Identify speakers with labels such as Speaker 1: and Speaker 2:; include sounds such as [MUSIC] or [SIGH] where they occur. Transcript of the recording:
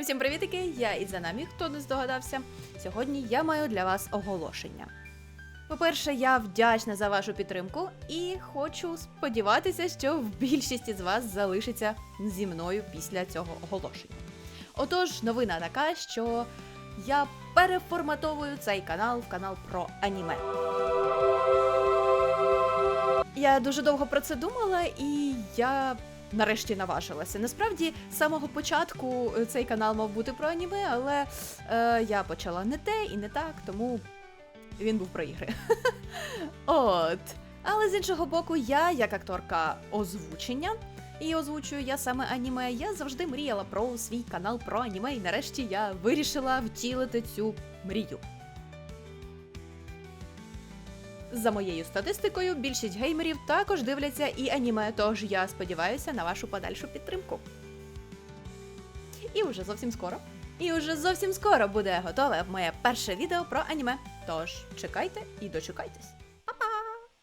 Speaker 1: Усім привітики! Я Ідзанамі, хто не здогадався. Sьогодні я маю для вас оголошення. По-перше, я вдячна за вашу підтримку і хочу сподіватися, що в більшості з вас залишиться зі мною після цього оголошення. Отож, новина така, що я переформатовую цей канал в канал про аніме. Я дуже довго про це думала, і я нарешті наважилася. Насправді, з самого початку е, цей канал мав бути про аніме, але е, я почала не те і не так, тому він був про ігри. [LAUGHS] От. Але з іншого боку, я, як акторка озвучення, і озвучую я саме аніме, я завжди мріяла про свій канал про аніме, і нарешті я вирішила втілити цю мрію. За моєю статистикою, більшість геймерів також дивляться і аніме, тож я сподіваюся на вашу подальшу підтримку. І уже зовсім скоро. І уже зовсім скоро буде готове моє перше відео про аніме. Тож чекайте і дочекайтесь.